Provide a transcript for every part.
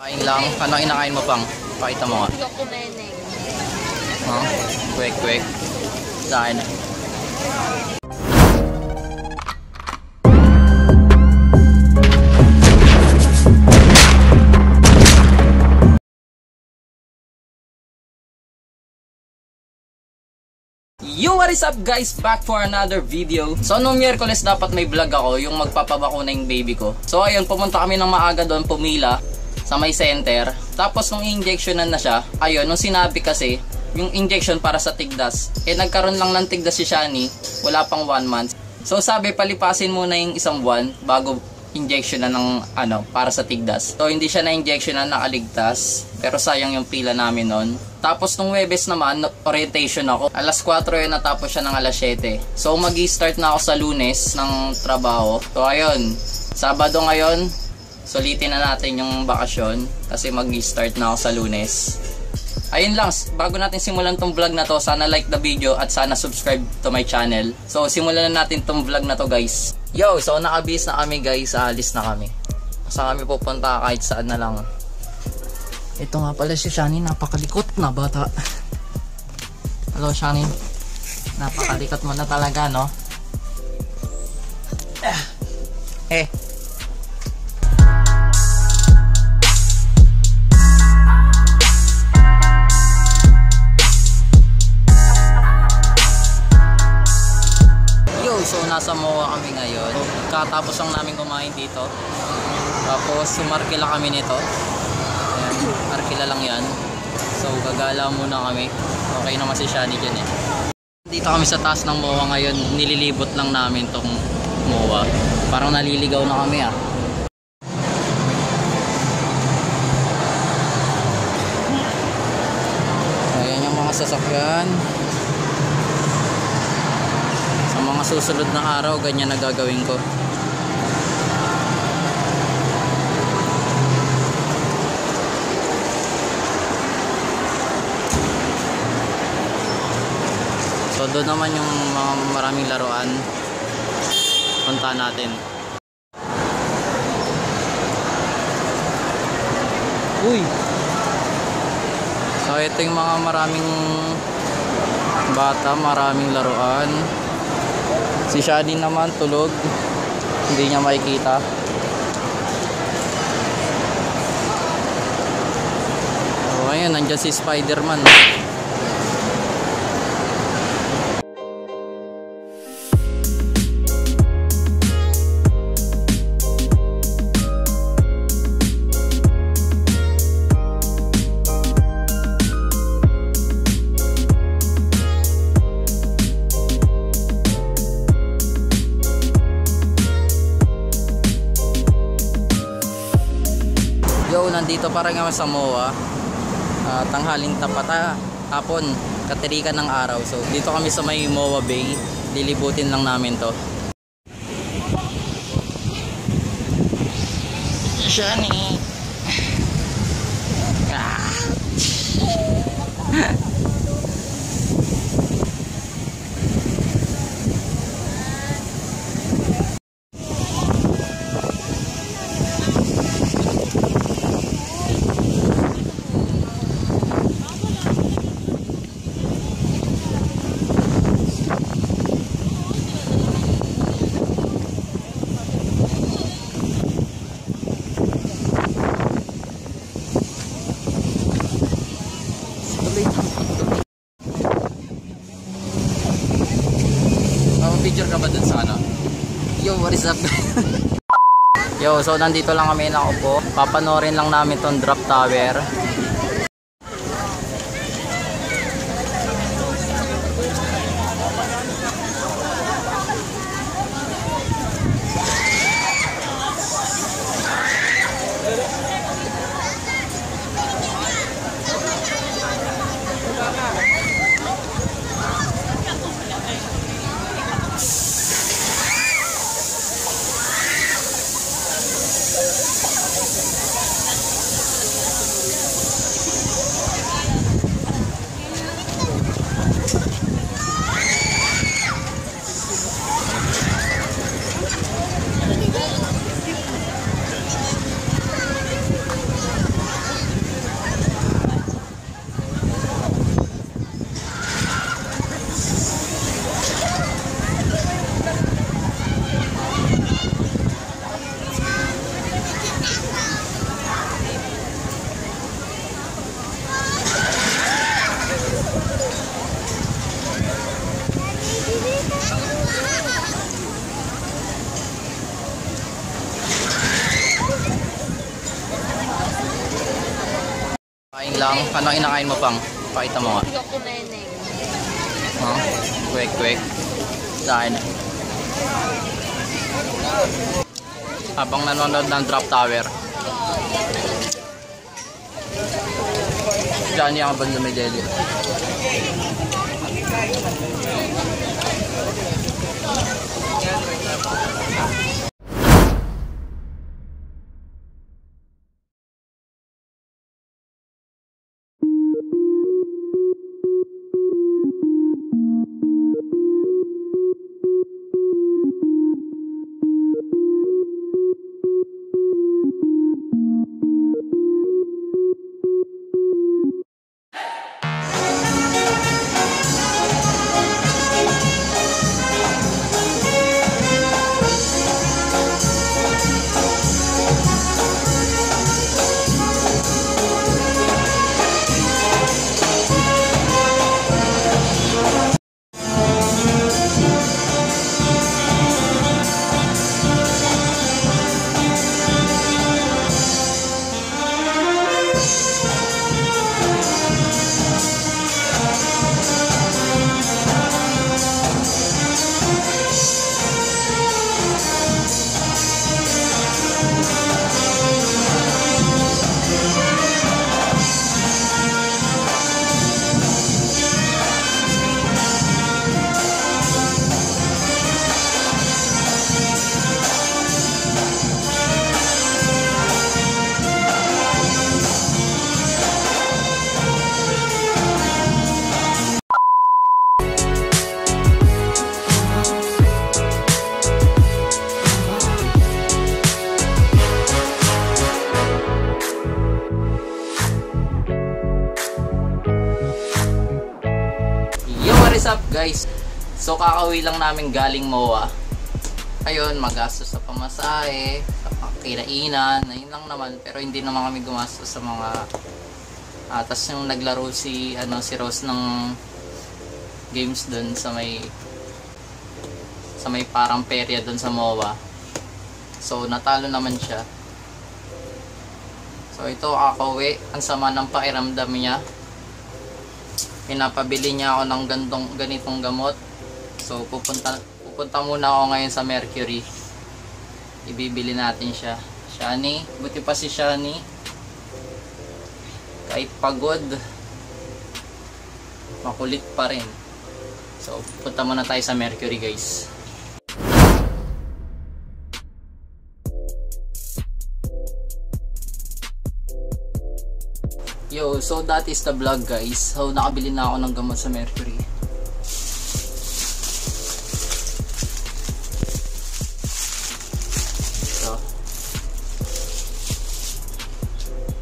Kain lang. Ano inakain mo pang? Pakita mo nga. Loko neneng. Huh? Quick, quick. Sa akin. Yo, what is up guys? Back for another video. So, nung Miyerkules dapat may vlog ako, yung magpapabakuna yung baby ko. So, ayun, pumunta kami ng maaga doon, pumila sa may center. Tapos, nung injectionan na siya, ayun, nung sinabi kasi, yung injection para sa tigdas, eh nagkaroon lang ng tigdas si Shani, wala pang one month. So, sabi, palipasin muna yung isang buwan bago injection na ng ano para sa tigdas. So hindi siya na injection na nakaligtas pero sayang yung pila namin noon. Tapos nung Webes naman orientation ako. Alas 4 yun natapos siya ng alas 7. So magi-start na ako sa Lunes ng trabaho. So ayun, Sabado ngayon sulitin na natin yung bakasyon kasi magi-start na ako sa Lunes. Ayun lang, bago natin simulan tong vlog na to, sana like the video at sana subscribe to my channel. So, simulan na natin tong vlog na to guys. Yo, so nakabis na kami guys, alis na kami. Saan kami pupunta kahit saan na lang. Ito nga pala si Shani, napakalikot na bata. Hello Shani, napakalikot mo na talaga no? Eh, ngayon. Katapos lang namin kumain dito. Tapos sumarkila kami nito. Ayan, arkila lang yan. So gagala muna kami. Okay naman si Shani dyan eh. Dito kami sa taas ng MOA ngayon. Nililibot lang namin tong MOA. Parang naliligaw na kami ah. Ayan yung mga sasakyan. Sa mga susunod na araw, ganyan na gagawin ko. So doon naman yung mga maraming laruan. Punta natin. Uy! So ito yung mga maraming bata, maraming laruan. Si Shadi naman tulog. Hindi niya makikita. So ayun, nandiyan si Spider-Man. Yo, nandito pa rin sa MOA. Ah, tanghaling tapata, hapon, katirikan ng araw. So, dito kami sa may MOA Bay. Lilibutin lang namin to. Shani! Ah. Picture ka ba dun sa ano? Yo, what is up? Yo, so nandito lang kami nakaupo. Papanorin lang namin tong drop tower. Lang. Ano inakain mo pang? Pakita mo nga. Loko neneng. Huh? Quick, quick. Sa akin. Habang nanonood ng drop tower. Johnny ang banda may deli. Yo, what is up guys? So kakauwi lang namin galing MOA. Ayun, magastos sa pamasahe, sa kinainan, ayun lang naman. Pero hindi naman kami gumastos sa mga... Ah, tas yung naglaro si, ano, si Rose ng games dun sa may sa may parang perya dun sa MOA. So, natalo naman siya. So, ito kakauwi. Ang sama ng pakiramdam niya pinapabili niya ako ng gantong, ganitong gamot. So, pupunta, pupunta muna ako ngayon sa Mercury. Ibibili natin siya. Shani, buti pa si Shani. Kahit pagod, makulit pa rin. So, punta muna tayo sa Mercury guys. Yo, so that is the vlog guys. So nakabili na ako ng gamot sa Mercury. So,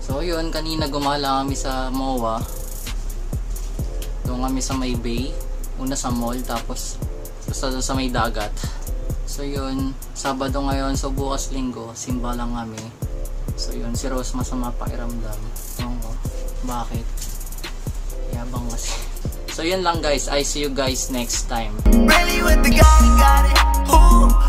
so yun, kanina gumala kami sa MOA. Doon kami sa may bay. Una sa mall, tapos sa, sa may dagat. So yun, Sabado ngayon, so bukas linggo, simba lang kami. So yun, si Rose masama pakiramdam. Ko, bakit? Yabang kasi. So, yun lang guys. I see you guys next time. Really with the guy, got it. Ooh.